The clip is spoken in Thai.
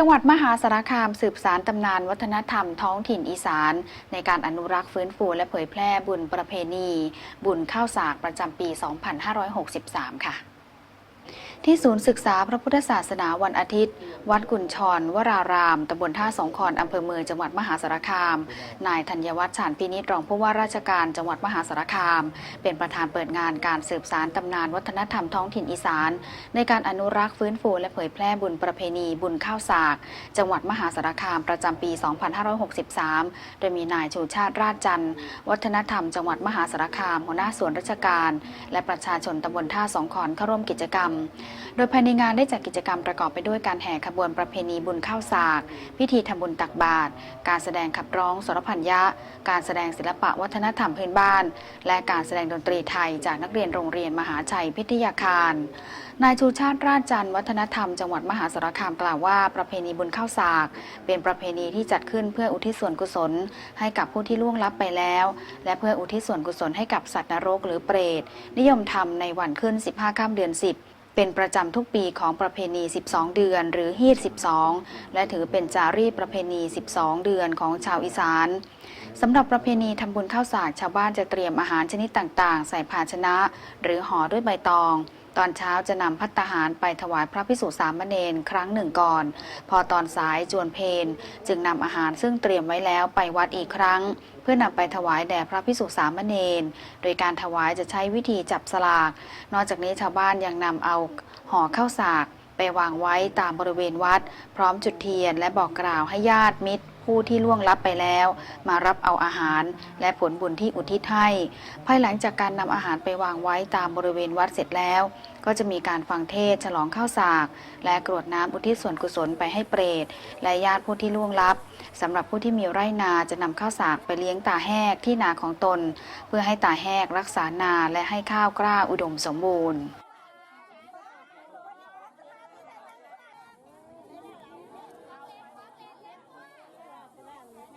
จังหวัดมหาสารคามสืบสารตำนานวัฒนธรรมท้องถิ่นอีสาน ในการอนุรักษ์ฟื้นฟูและเผยแพร่บุญประเพณี บุญข้าวสากประจำปี 2563 ค่ะ ที่ศูนย์ศึกษาพระพุทธศาสนาวันอาทิตย์ วัดกุญชร วราราม ตำบลท่าสองคอนอำเภอเมืองจังหวัดมหาสารคาม นายธัญวัฒน์ฉานพินิจรองผู้ว่าราชการจังหวัดมหาสารคาม เป็นประธานเปิดงานการสืบสารตำนานวัฒนธรรมท้องถิ่นอีสาน ในการอนุรักษ์ฟื้นฟูและเผยแพร่บุญประเพณีบุญข้าวสาก จังหวัดมหาสารคามประจำปี 2563 โดยมีนายชูชาติราชจันทร์วัฒนธรรมจังหวัดมหาสารคามหัวหน้าส่วนราชการ และประชาชนตำบลท่าสองขอนเข้าร่วมกิจกรรมโดยภายในงานได้จัดกิจกรรมประกอบไปด้วยการแห่ขบวนประเพณีบุญข้าวสาก พิธีทำบุญตักบาตร การแสดงขับร้องสรพัญญะการแสดงศิลปะวัฒนธรรมพื้นบ้าน และการแสดงดนตรีไทยจากนักเรียนโรงเรียนมหาชัยพิทยาคาร นายชูชาติราชจันทร์วัฒนธรรมจังหวัดมหาสารคามกล่าวว่าประเพณีบุญข้าวสาก เป็นประเพณีที่จัดขึ้นเพื่ออุทิศส่วนกุศล ให้กับผู้ที่ล่วงลับไปแล้ว และเพื่ออุทิศส่วนกุศลให้กับสัตว์นรกหรือเปรตนิยมทำในวันขึ้น 15ค่ำเดือน 10 เป็นประจำทุกปีของประเพณี 12 เดือน หรือฮีด 12 และถือเป็นจารีตประเพณี 12 เดือนของชาวอีสานสำหรับประเพณีทำบุญข้าวสารชาวบ้านจะเตรียมอาหารชนิดต่างๆ ใส่ภาชนะ หรือห่อด้วยใบตอง ตอนเช้าจะนำพัตตาหารไปถวายพระพิสุสามเณรครั้งหนึ่งก่อน พอตอนสายจวนเพนจึงนำอาหารซึ่งเตรียมไว้แล้วไปวัดอีกครั้ง เพื่อนำไปถวายแด่พระพิสุสามเณรโดยการถวายจะใช้วิธีจับสลาก นอกจากนี้ชาวบ้านยังนำเอาห่อข้าวสากไปวางไว้ตามบริเวณวัด พร้อมจุดเทียนและบอกกล่าวให้ญาติมิตร ผู้ที่ล่วงลับไปแล้ว มารับเอาอาหาร และผลบุญที่อุทิศให้ภายหลังจากการนำอาหารไปวางไว้ตามบริเวณวัดเสร็จแล้ว ก็จะมีการฟังเทศฉลองข้าวสาก และกรวดน้ำอุทิศส่วนกุศลไปให้เปรต และญาติผู้ที่ล่วงลับสำหรับผู้ที่มีไร่นาจะนำข้าวสากไปเลี้ยงตาแหกที่นาของตน เพื่อให้ตาแหกรักษานาและให้ข้าวกล้าอุดมสมบูรณ์